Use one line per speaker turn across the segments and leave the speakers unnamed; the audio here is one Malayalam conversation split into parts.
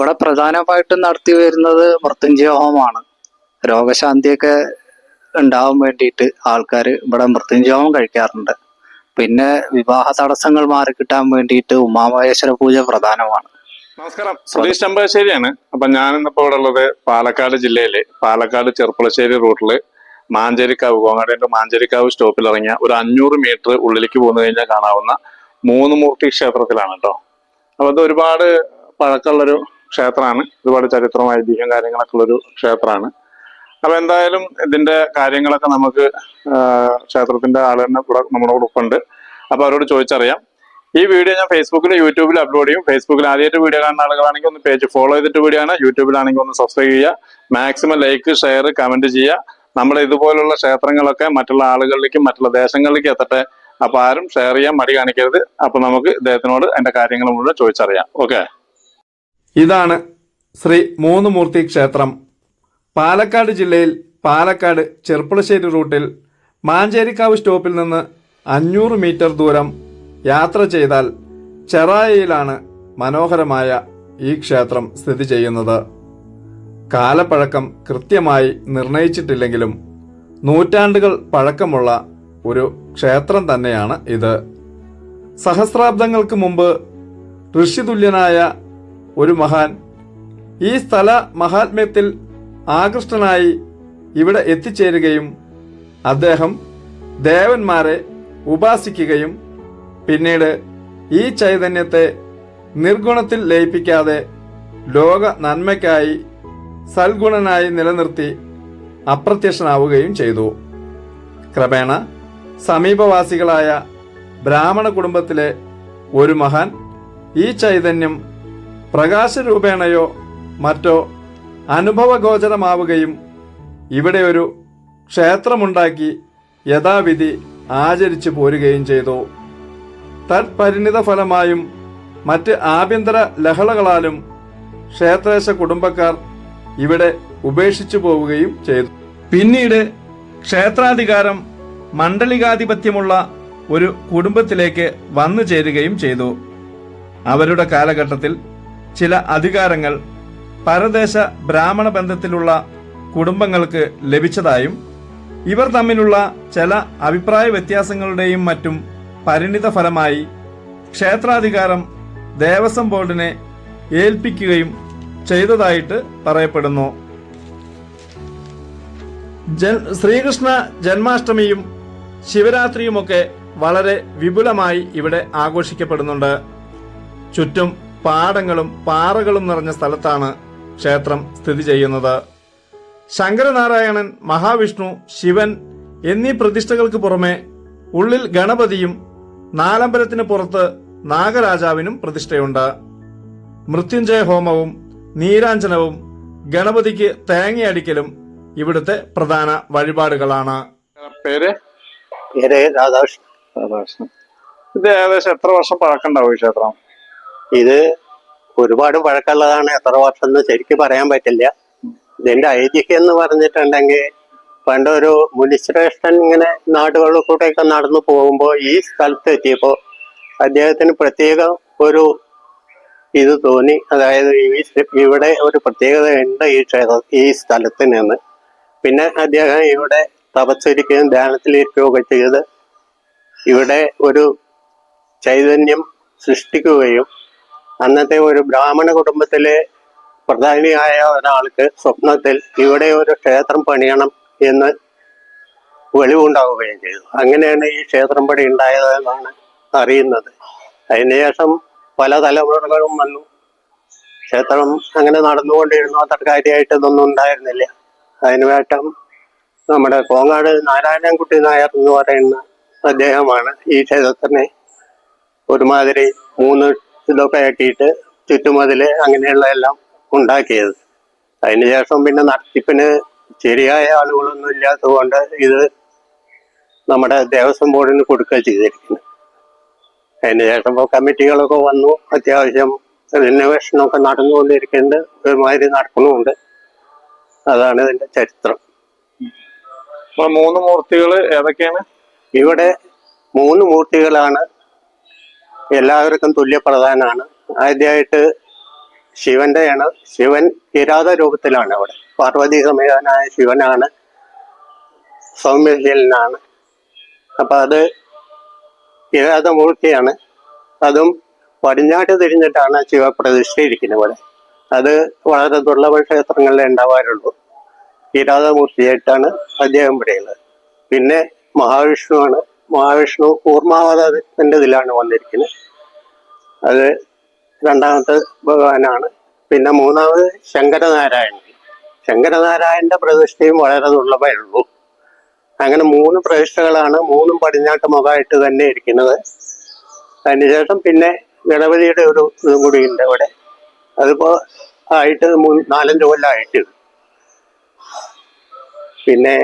ഇവിടെ പ്രധാനമായിട്ടും നടത്തി വരുന്നത് മൃത്യുഞ്ജയ ഹോമമാണ് രോഗശാന്തിയൊക്കെ ഉണ്ടാവാൻ വേണ്ടിയിട്ട് ആൾക്കാർ ഇവിടെ മൃത്യുഞ്ജയ ഹോമം കഴിക്കാറുണ്ട്. പിന്നെ വിവാഹ തടസ്സങ്ങൾ മാറിക്കിട്ടാൻ വേണ്ടിയിട്ട് ഉമാമഹേശ്വര പൂജ പ്രധാനമാണ്.
നമസ്കാരം. സുരേഷ് ചമ്പാശ്ശേരിയാണ് അപ്പൊ ഞാൻ ഇന്നിപ്പോ ഇവിടെ ഉള്ളത് പാലക്കാട് ജില്ലയിലെ. പാലക്കാട് ചെറുപ്പുളശ്ശേരി റൂട്ടിൽ മാഞ്ചേരിക്കാവ് കോങ്ങാടേന്റെ മാഞ്ചേരിക്കാവ് സ്റ്റോപ്പിൽ ഇറങ്ങിയ ഒരു അഞ്ഞൂറ് മീറ്റർ ഉള്ളിലേക്ക് പോന്നു കഴിഞ്ഞാൽ കാണാവുന്ന മൂന്ന് മൂർത്തി ക്ഷേത്രത്തിലാണ് കേട്ടോ അപ്പൊ അത് ഒരുപാട് പഴക്കമുള്ളൊരു ക്ഷേത്രമാണ്. ഒരുപാട് ചരിത്രമായി ഐതിഹ്യം കാര്യങ്ങളൊക്കെ ഉള്ളൊരു ക്ഷേത്രമാണ്. അപ്പൊ എന്തായാലും ഇതിന്റെ കാര്യങ്ങളൊക്കെ നമുക്ക് ക്ഷേത്രത്തിന്റെ ആൾ തന്നെ ഇവിടെ നമ്മുടെ കൂടെ ഉണ്ട് അപ്പൊ അവരോട് ചോദിച്ചറിയാം. ഈ വീഡിയോ ഞാൻ ഫേസ്ബുക്കിലും യൂട്യൂബിലും അപ്ലോഡ് ചെയ്യും. ഫേസ്ബുക്കിൽ ആദ്യമായിട്ട് വീഡിയോ കാണുന്ന ആളുകളാണെങ്കിൽ ഒന്ന് പേജ് ഫോളോ ചെയ്തിട്ട് വീഡിയോ ആണ് യൂട്യൂബിലാണെങ്കിൽ ഒന്ന് സബ്സ്ക്രൈബ് ചെയ്യുക. മാക്സിമം ലൈക്ക് ഷെയർ കമന്റ് ചെയ്യുക. നമ്മൾ ഇതുപോലുള്ള ക്ഷേത്രങ്ങളൊക്കെ മറ്റുള്ള ആളുകളിലേക്കും മറ്റുള്ള ദേശങ്ങളിലേക്കും എത്തട്ടെ. അപ്പൊ ആരും ഷെയർ ചെയ്യാൻ മടി കാണിക്കരുത്. അപ്പൊ നമുക്ക് ഇദ്ദേഹത്തിനോട് അതിന്റെ കാര്യങ്ങൾ മുഴുവൻ ചോദിച്ചറിയാം. ഓക്കെ? ഇതാണ് ശ്രീ മൂന്നുമൂർത്തി ക്ഷേത്രം. പാലക്കാട് ജില്ലയിൽ പാലക്കാട് ചെർപ്പളശ്ശേരി റൂട്ടിൽ മാഞ്ചേരിക്കാവ് സ്റ്റോപ്പിൽ നിന്ന് അഞ്ഞൂറ് മീറ്റർ ദൂരം യാത്ര ചെയ്താൽ ചെറായയിലാണ് മനോഹരമായ ഈ ക്ഷേത്രം സ്ഥിതി ചെയ്യുന്നത്. കാലപ്പഴക്കം കൃത്യമായി നിർണയിച്ചിട്ടില്ലെങ്കിലും നൂറ്റാണ്ടുകൾ പഴക്കമുള്ള ഒരു ക്ഷേത്രം തന്നെയാണ് ഇത്. സഹസ്രാബ്ദങ്ങൾക്ക് മുമ്പ് ഋഷിതുല്യനായ ഒരു മഹാൻ. ഈ സ്ഥല മഹാത്മ്യത്തിൽ ആകൃഷ്ടനായി ഇവിടെ എത്തിച്ചേരുകയും അദ്ദേഹം ദേവന്മാരെ ഉപാസിക്കുകയും പിന്നീട് ഈ ചൈതന്യത്തെ നിർഗുണത്തിൽ ലയിപ്പിക്കാതെ ലോക നന്മയ്ക്കായി സൽഗുണനായി നിലനിർത്തി അപ്രത്യക്ഷനാവുകയും ചെയ്തു. ക്രമേണ സമീപവാസികളായ ബ്രാഹ്മണ കുടുംബത്തിലെ ഒരു മഹാൻ ഈ ചൈതന്യം പ്രകാശരൂപേണയോ മറ്റോ അനുഭവഗോചരമാവുകയും ഇവിടെ ഒരു ക്ഷേത്രമുണ്ടാക്കി യഥാവിധി ആചരിച്ചു പോരുകയും ചെയ്തു. തത്പരിണിത ഫലമായും മറ്റ് ആഭ്യന്തര ലഹളകളാലും ക്ഷേത്രേശ കുടുംബക്കാർ ഇവിടെ ഉപേക്ഷിച്ചു പോവുകയും ചെയ്തു. പിന്നീട് ക്ഷേത്രാധികാരം മണ്ഡലികാധിപത്യമുള്ള ഒരു കുടുംബത്തിലേക്ക് വന്നു ചേരുകയും ചെയ്തു. അവരുടെ കാലഘട്ടത്തിൽ ചില അധികാരങ്ങൾ പരദേശ ബ്രാഹ്മണ ബന്ധത്തിലുള്ള കുടുംബങ്ങൾക്ക് ലഭിച്ചതായും ഇവർ തമ്മിലുള്ള ചില അഭിപ്രായ വ്യത്യാസങ്ങളുടെയും മറ്റും പരിണിത ഫലമായി ക്ഷേത്രാധികാരം ദേവസ്വം ബോർഡിനെ ഏൽപ്പിക്കുകയും ചെയ്തതായിട്ട് പറയപ്പെടുന്നു. ജൻ- ശ്രീകൃഷ്ണ ജന്മാഷ്ടമിയും ശിവരാത്രിയുമൊക്കെ വളരെ വിപുലമായി ഇവിടെ ആഘോഷിക്കപ്പെടുന്നുണ്ട്. ചുറ്റും പാടങ്ങളും പാറകളും നിറഞ്ഞ സ്ഥലത്താണ് ക്ഷേത്രം സ്ഥിതി ചെയ്യുന്നത്. ശങ്കരനാരായണൻ മഹാവിഷ്ണു ശിവൻ എന്നീ പ്രതിഷ്ഠകൾക്ക് പുറമെ ഉള്ളിൽ ഗണപതിയും നാലമ്പലത്തിന് പുറത്ത് നാഗരാജാവിനും പ്രതിഷ്ഠയുണ്ട്. മൃത്യുഞ്ജയ ഹോമവും നീരാഞ്ജനവും ഗണപതിക്ക് തേങ്ങയടിക്കലും ഇവിടുത്തെ പ്രധാന വഴിപാടുകളാണ്. പേര്?
പേര് രാധാകൃഷ്ണൻ.
ഇത് ഏകദേശം എത്ര വർഷം പഴക്കണ്ടാവും ഈ ക്ഷേത്രം?
ഇത് ഒരുപാട് പഴക്കമുള്ളതാണ്. എത്ര വർഷം എന്ന് ശരിക്കും പറയാൻ പറ്റില്ല. ഇതിന്റെ ഐതിഹ്യം എന്ന് പറഞ്ഞിട്ടുണ്ടെങ്കിൽ പണ്ടൊരു മുനിശ്രേഷ്ഠൻ ഇങ്ങനെ നാടുകളിൽ കൂടെയൊക്കെ നടന്നു പോകുമ്പോൾ ഈ സ്ഥലത്ത് എത്തിയപ്പോൾ അദ്ദേഹത്തിന് പ്രത്യേക ഒരു ഇത് തോന്നി. അതായത് ഇവിടെ ഒരു പ്രത്യേകത ഉണ്ട് ഈ ക്ഷേത്ര ഈ സ്ഥലത്ത് നിന്ന്. പിന്നെ അദ്ദേഹം ഇവിടെ തപസ്സിരിക്കുകയും ധ്യാനത്തിലിരിക്കുകയും ഒക്കെ ചെയ്ത് ഇവിടെ ഒരു ചൈതന്യം സൃഷ്ടിക്കുകയും അന്നത്തെ ഒരു ബ്രാഹ്മണ കുടുംബത്തിലെ പ്രധാനിയായ ഒരാൾക്ക് സ്വപ്നത്തിൽ ഇവിടെ ഒരു ക്ഷേത്രം പണിയണം എന്ന് വെളിവുണ്ടാവുകയും ചെയ്തു. അങ്ങനെയാണ് ഈ ക്ഷേത്രം പണി ഉണ്ടായതെന്നാണ് അറിയുന്നത്. അതിനുശേഷം പല തലമുറകളും വന്നു. ക്ഷേത്രം അങ്ങനെ നടന്നുകൊണ്ടിരുന്നു. അത്ര കാര്യമായിട്ട് ഇതൊന്നും ഉണ്ടായിരുന്നില്ല അതിനുവേഷം നമ്മുടെ കോങ്ങാട് നാരായണൻകുട്ടി നായർ എന്ന് പറയുന്ന അദ്ദേഹമാണ് ഈ ക്ഷേത്രത്തിനെ ഒരുമാതിരി മൂന്ന് ഇതൊക്കെ ആക്കിയിട്ട് ചുറ്റുമതിൽ അങ്ങനെയുള്ള എല്ലാം ഉണ്ടാക്കിയത്. അതിനുശേഷം പിന്നെ നടത്തിപ്പിന് ശരിയായ ആളുകളൊന്നും ഇല്ലാത്തതുകൊണ്ട് ഇത് നമ്മുടെ ദേവസ്വം ബോർഡിന് കൊടുക്കുക ചെയ്തിരിക്കുന്നു അതിനുശേഷം ഇപ്പോൾ കമ്മിറ്റികളൊക്കെ വന്നു. അത്യാവശ്യം റിനോവേഷനൊക്കെ നടന്നുകൊണ്ടിരിക്കുന്നുണ്ട്. ഒരുമാതിരി നടക്കുന്നുണ്ട്. അതാണ് ഇതിന്റെ ചരിത്രം.
മൂന്ന് മൂർത്തികൾ ഏതൊക്കെയാണ്?
ഇവിടെ മൂന്ന് മൂർത്തികളാണ് എല്ലാവർക്കും തുല്യ തുല്യപ്രധാനാണ്. ആദ്യമായിട്ട് ശിവന്റെയാണ്. ശിവൻ കിരാത രൂപത്തിലാണ് അവിടെ. പാർവതി സമേതനായ ശിവനാണ്. സൗമ്യശീലനാണ് അപ്പൊ അത് കിരാതമൂർത്തിയാണ് അതും പടിഞ്ഞാട്ട് തിരിഞ്ഞിട്ടാണ് ശിവപ്രതിഷ്ഠയിരിക്കുന്നത് ഇവിടെ അത് വളരെ ദുർലഭ ക്ഷേത്രങ്ങളിലേ ഉണ്ടാവാറുള്ളൂ. കിരാതമൂർത്തിയായിട്ടാണ് അദ്ദേഹം ഇവിടെയുള്ളത് പിന്നെ മഹാവിഷ്ണുവാണ്. മഹാവിഷ്ണു കൂർമാവതാരത്തിന്റെ ഇതിലാണ് വന്നിരിക്കുന്നത്. അത് രണ്ടാമത്തെ ഭഗവാനാണ്. പിന്നെ മൂന്നാമത് ശങ്കരനാരായണൻ. ശങ്കരനാരായണന്റെ പ്രതിഷ്ഠയും വളരെ ദുർലഭമേ ഉള്ളൂ. അങ്ങനെ മൂന്ന് പ്രതിഷ്ഠകളാണ് മൂന്നും പടിഞ്ഞാട്ട് മുഖമായിട്ട് തന്നെ ഇരിക്കുന്നത്. അതിനുശേഷം പിന്നെ ഗണപതിയുടെ ഒരു ഇതും കൂടി ഉണ്ട് അവിടെ. അതിപ്പോ ആയിട്ട് നാലഞ്ച് കൊല്ലമായിട്ട് പിന്നെ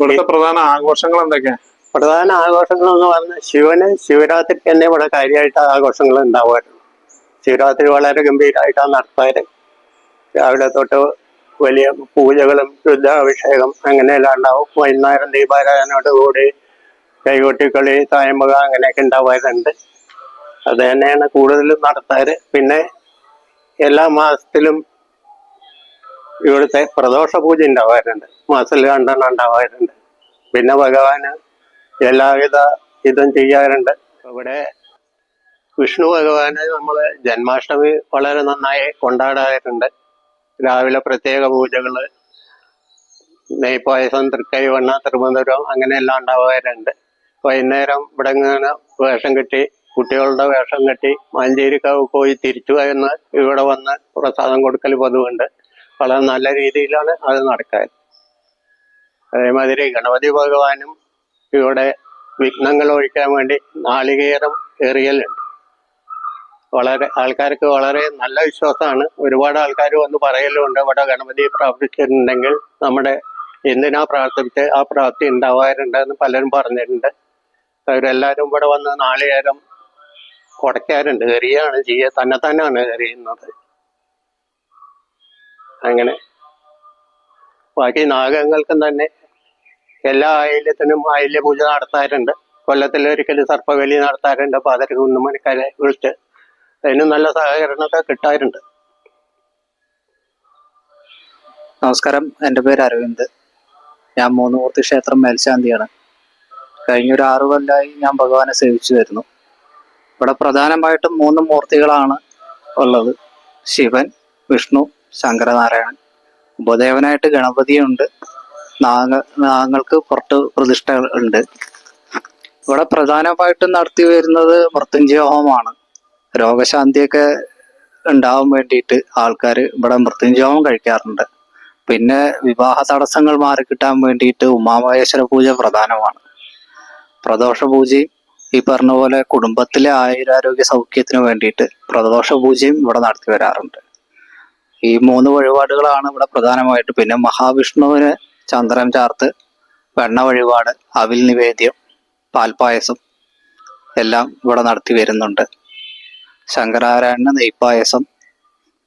ഇവിടുത്തെ പ്രധാന ആഘോഷങ്ങൾ എന്തൊക്കെയാ?
പ്രധാന ആഘോഷങ്ങൾ എന്ന് പറഞ്ഞാൽ ശിവന് ശിവരാത്രിക്ക് തന്നെ ഇവിടെ കാര്യമായിട്ട് ആഘോഷങ്ങൾ ഉണ്ടാവുമായിരുന്നു. ശിവരാത്രി വളരെ ഗംഭീരമായിട്ടാണ് നടത്താറ് രാവിലെ തൊട്ട് വലിയ പൂജകളും രുദ്രാഭിഷേകം അങ്ങനെയെല്ലാം ഉണ്ടാവും. വൈകുന്നേരം ദീപാരാധനയോട് കൂടി കൈകൊട്ടിക്കളി തായമ്പക അങ്ങനെയൊക്കെ ഉണ്ടാവാറുണ്ട്. അത് തന്നെയാണ് കൂടുതലും നടത്താറ്. പിന്നെ എല്ലാ മാസത്തിലും ഇവിടുത്തെ പ്രദോഷ പൂജ ഉണ്ടാവാറുണ്ട്. മാസത്തിൽ രണ്ടെണ്ണം ഉണ്ടാവാറുണ്ട്. പിന്നെ ഭഗവാന് എല്ലാവിധ ഇതും ചെയ്യാറുണ്ട്. ഇവിടെ വിഷ്ണു ഭഗവാന് നമ്മൾ ജന്മാഷ്ടമി വളരെ നന്നായി കൊണ്ടാടാറുണ്ട്. രാവിലെ പ്രത്യേക പൂജകൾ നെയ്പായസം തൃക്കൈവണ്ണ തിരുവനന്തപുരം അങ്ങനെയെല്ലാം ഉണ്ടാവാറുണ്ട്. വൈകുന്നേരം ഇവിടെ വേഷം കെട്ടി കുട്ടികളുടെ വേഷം കെട്ടി മഞ്ചേരിക്കാവ് പോയി തിരിച്ചു വന്ന് ഇവിടെ വന്ന് പ്രസാദം കൊടുക്കൽ പതിവുണ്ട്. വളരെ നല്ല രീതിയിലാണ് അത് നടക്കാൻ അതേമാതിരി ഗണപതി ഭഗവാനും ഇവിടെ വിഘ്നങ്ങൾ ഒഴിക്കാൻ വേണ്ടി നാളികേരം എറിയലുണ്ട്. വളരെ ആൾക്കാർക്ക് വളരെ നല്ല വിശ്വാസമാണ്. ഒരുപാട് ആൾക്കാർ വന്ന് പറയലുണ്ട് ഇവിടെ ഗണപതി പ്രാർത്ഥിച്ചിട്ടുണ്ടെങ്കിൽ നമ്മുടെ എന്തിനാ പ്രാർത്ഥിച്ച്? ആ പ്രാപ്തി ഉണ്ടാവാറുണ്ട് എന്ന് പലരും പറഞ്ഞിട്ടുണ്ട്. അവരെല്ലാവരും ഇവിടെ വന്ന് നാളികേരം കുടയ്ക്കാറുണ്ട് എറിയാണ് ചെയ്യുക തന്നെ തന്നെയാണ് എറിയുന്നത്. അങ്ങനെ. ബാക്കി നാഗങ്ങൾക്കും തന്നെ എല്ലാ ആയില്യത്തിനും ആയില്യ പൂജ നടത്താറുണ്ട്. കൊല്ലത്തിൽ ഒരിക്കലും സർപ്പവലി നടത്താറുണ്ട്. പാതിര കുന്നുമണിക്കാരെ വിളിച്ച് അതിന് നല്ല സഹകരണമൊക്കെ കിട്ടാറുണ്ട്.
നമസ്കാരം. എന്റെ പേര് അരവിന്ദ്. ഞാൻ മൂന്നുമൂർത്തി ക്ഷേത്രം മേൽശാന്തിയാണ്. കഴിഞ്ഞ ഒരു ആറു കൊല്ലമായി ഞാൻ ഭഗവാനെ സേവിച്ചു വരുന്നു. ഇവിടെ പ്രധാനമായിട്ടും മൂന്ന് മൂർത്തികളാണ് ഉള്ളത്. ശിവൻ വിഷ്ണു ശങ്കരനാരായണൻ. ഉപദേവനായിട്ട് ഗണപതിയുണ്ട്. നാഗ നാഗങ്ങൾക്ക് പുറത്ത് പ്രതിഷ്ഠകൾ ഉണ്ട്. ഇവിടെ പ്രധാനമായിട്ടും നടത്തി വരുന്നത് മൃത്യുഞ്ജയ ഹോമമാണ് രോഗശാന്തിയൊക്കെ ഉണ്ടാവാൻ വേണ്ടിയിട്ട് ആൾക്കാർ ഇവിടെ മൃത്യുഞ്ജയ ഹോമം കഴിക്കാറുണ്ട്. പിന്നെ വിവാഹ തടസ്സങ്ങൾ മാറിക്കിട്ടാൻ വേണ്ടിയിട്ട് ഉമാമഹേശ്വര പൂജ പ്രധാനമാണ്. പ്രദോഷ പൂജയും ഈ പറഞ്ഞ പോലെ കുടുംബത്തിലെ ആയുരാരോഗ്യ സൗഖ്യത്തിന് വേണ്ടിയിട്ട് പ്രദോഷ പൂജയും ഇവിടെ നടത്തി വരാറുണ്ട്. ഈ മൂന്ന് വഴിപാടുകളാണ് ഇവിടെ പ്രധാനമായിട്ട്. പിന്നെ മഹാവിഷ്ണുവിന് ചന്ദ്രം ചാർത്ത് വെണ്ണ വഴിപാട് അവിൽ നിവേദ്യം പാൽപ്പായസം എല്ലാം ഇവിടെ നടത്തി വരുന്നുണ്ട്. ശങ്കരാരായണ നെയ്പ്പായസം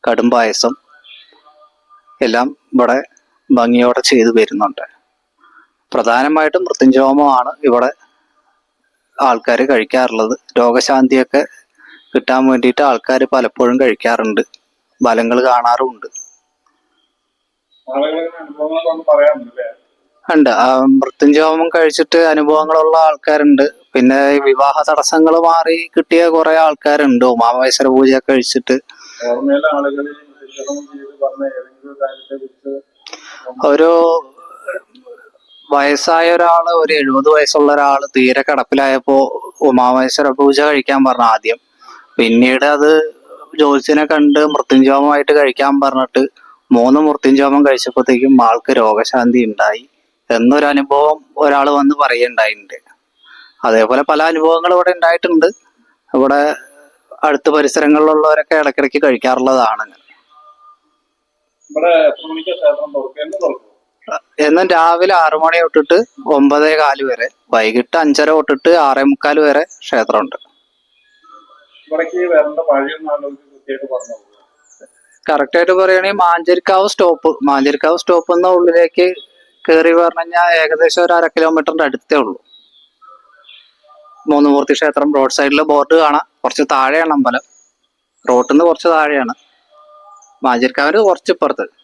കടുംപായസം എല്ലാം ഇവിടെ ഭംഗിയോടെ ചെയ്തു വരുന്നുണ്ട്. പ്രധാനമായിട്ടും മൃത്യുഞ്ജോമമാണ് ഇവിടെ ആൾക്കാർ കഴിക്കാറുള്ളത്. രോഗശാന്തിയൊക്കെ കിട്ടാൻ വേണ്ടിയിട്ട് ആൾക്കാർ പലപ്പോഴും കഴിക്കാറുണ്ട്. ഫലങ്ങൾ കാണാറുമുണ്ട്. ഉണ്ട്. മൃത്യുഞ്ജോമം കഴിച്ചിട്ട് അനുഭവങ്ങളുള്ള ആൾക്കാരുണ്ട്. പിന്നെ വിവാഹ തടസ്സങ്ങൾ മാറി കിട്ടിയ കുറെ ആൾക്കാരുണ്ട്. ഉമാമേശ്വര പൂജ കഴിച്ചിട്ട്. ഒരു വയസ്സായ ഒരാൾ ഒരു എഴുപത് വയസ്സുള്ള ഒരാൾ തീരെ കടപ്പിലായപ്പോ ഉമാമേശ്വര പൂജ കഴിക്കാൻ പറഞ്ഞു ആദ്യം. പിന്നീട് അത് ജ്യോത്സ്യനെ കണ്ട് മൃത്യുഞ്ജോമമായിട്ട് കഴിക്കാൻ പറഞ്ഞിട്ട് മൂന്ന് മൃത്യുഞ്ജോമം കഴിച്ചപ്പോഴത്തേക്കും ആൾക്ക് രോഗശാന്തി ഉണ്ടായി എന്നൊരു അനുഭവം ഒരാൾ വന്ന് പറയുണ്ടായിട്ടുണ്ട് അതേപോലെ പല അനുഭവങ്ങളും ഇവിടെ ഉണ്ടായിട്ടുണ്ട്. ഇവിടെ അടുത്ത പരിസരങ്ങളിലുള്ളവരൊക്കെ ഇടയ്ക്കിടയ്ക്ക് കഴിക്കാറുള്ളതാണ്.
എന്നും
രാവിലെ ആറു മണി തൊട്ടിട്ട് ഒമ്പതേ കാൽ വരെ വൈകിട്ട് അഞ്ചര തൊട്ടിട്ട് ആറേ മുക്കാൽ വരെ ക്ഷേത്രമുണ്ട്. കറക്റ്റ് ആയിട്ട് പറയുകയാണെങ്കിൽ മാഞ്ചേരിക്കാവ് സ്റ്റോപ്പ് മാഞ്ചേരിക്കാവ് സ്റ്റോപ്പ് എന്ന ഉള്ളിലേക്ക് കയറി പറഞ്ഞു ഏകദേശം ഒരു അര കിലോമീറ്ററിന്റെ അടുത്തേ ഉള്ളൂ. മൂന്നുമൂർത്തി ക്ഷേത്രം റോഡ് സൈഡിൽ ബോർഡ് കാണാം. കുറച്ച് താഴെയാണ് അമ്പലം. റോട്ടിൽ നിന്ന് കുറച്ച് താഴെയാണ്. മാഞ്ചേരിക്കാവിന് കുറച്ച് ഇപ്പുറത്ത്.